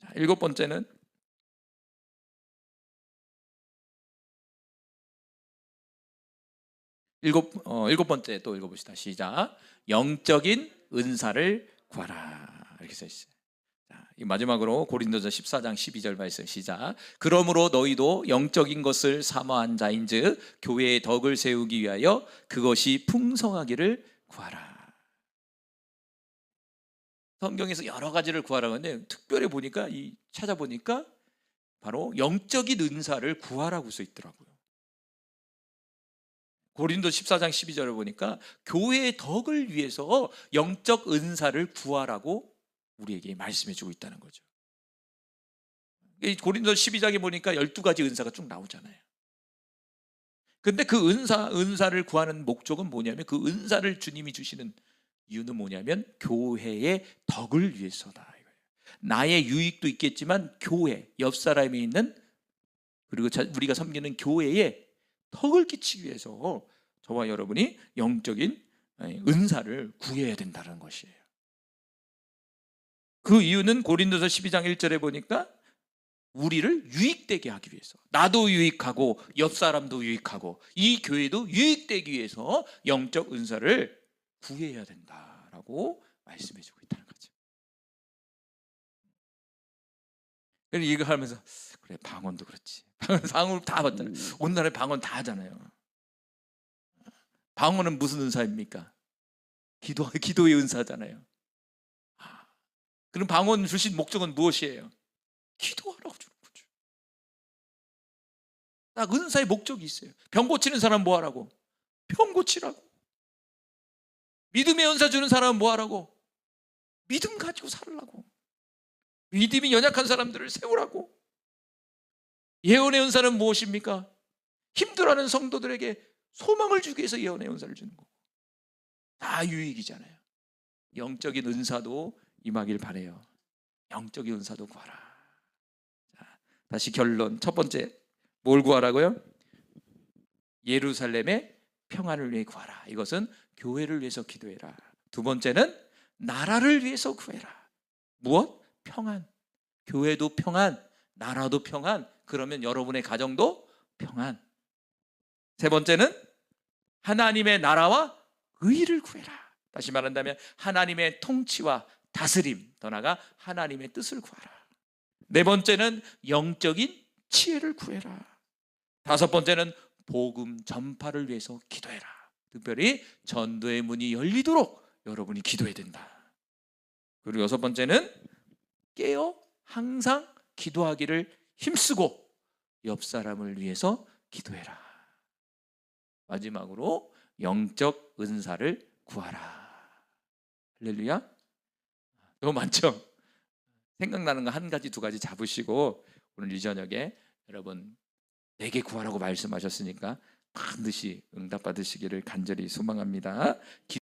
자, 일곱 번째는 일곱 어, 일곱 번째 또 읽어봅시다. 시작. 영적인 은사를 구하라 이렇게 써 있어요. 마지막으로 고린도서 14장 12절 말씀 시작. 그러므로 너희도 영적인 것을 사모한 자인즉 교회의 덕을 세우기 위하여 그것이 풍성하기를 구하라. 성경에서 여러 가지를 구하라고 하는데 특별히 보니까 이 찾아보니까 바로 영적인 은사를 구하라고 써 있더라고요. 고린도 14장 12절을 보니까 교회의 덕을 위해서 영적 은사를 구하라고 우리에게 말씀해 주고 있다는 거죠. 이 고린도 12장에 보니까 12가지 은사가 쭉 나오잖아요. 근데 그 은사, 은사를 구하는 목적은 뭐냐면 그 은사를 주님이 주시는 이유는 뭐냐면 교회의 덕을 위해서다. 나의 유익도 있겠지만 교회, 옆 사람이 있는 그리고 자- 우리가 섬기는 교회에 덕을 끼치기 위해서 저와 여러분이 영적인 은사를 구해야 된다는 것이에요. 그 이유는 고린도서 12장 1절에 보니까 우리를 유익되게 하기 위해서 나도 유익하고 옆 사람도 유익하고 이 교회도 유익되기 위해서 영적 은사를 구해야 된다라고 말씀해 주고 있다는 거죠. 그래서 이거 하면서 그래 방언도 그렇지. 방언 다 봤잖아요. 오늘날에 방언 다 하잖아요. 방언은 무슨 은사입니까? 기도 기도의 은사잖아요. 아, 그럼 방언 주신 목적은 무엇이에요? 기도하라고 주는 거죠. 딱 은사의 목적이 있어요. 병 고치는 사람 뭐 하라고? 병 고치라고. 믿음의 은사 주는 사람은 뭐 하라고? 믿음 가지고 살으라고. 믿음이 연약한 사람들을 세우라고. 예언의 은사는 무엇입니까? 힘들어하는 성도들에게 소망을 주기 위해서 예언의 은사를 주는 거고. 다 유익이잖아요. 영적인 은사도 임하길 바래요. 영적인 은사도 구하라. 자, 다시 결론. 첫 번째 뭘 구하라고요? 예루살렘의 평안을 위해 구하라. 이것은 교회를 위해서 기도해라. 두 번째는 나라를 위해서 구해라. 무엇? 평안. 교회도 평안, 나라도 평안. 그러면 여러분의 가정도 평안. 세 번째는 하나님의 나라와 의를 구해라. 다시 말한다면 하나님의 통치와 다스림, 더 나아가 하나님의 뜻을 구하라. 네 번째는 영적인 지혜를 구해라. 다섯 번째는 복음 전파를 위해서 기도해라. 특별히 전도의 문이 열리도록 여러분이 기도해야 된다. 그리고 여섯 번째는 깨어 항상 기도하기를 힘쓰고 옆 사람을 위해서 기도해라. 마지막으로 영적 은사를 구하라. 할렐루야. 너무 많죠? 생각나는 거 한 가지 두 가지 잡으시고 오늘 이 저녁에 여러분 내게 구하라고 말씀하셨으니까 반드시 응답 받으시기를 간절히 소망합니다.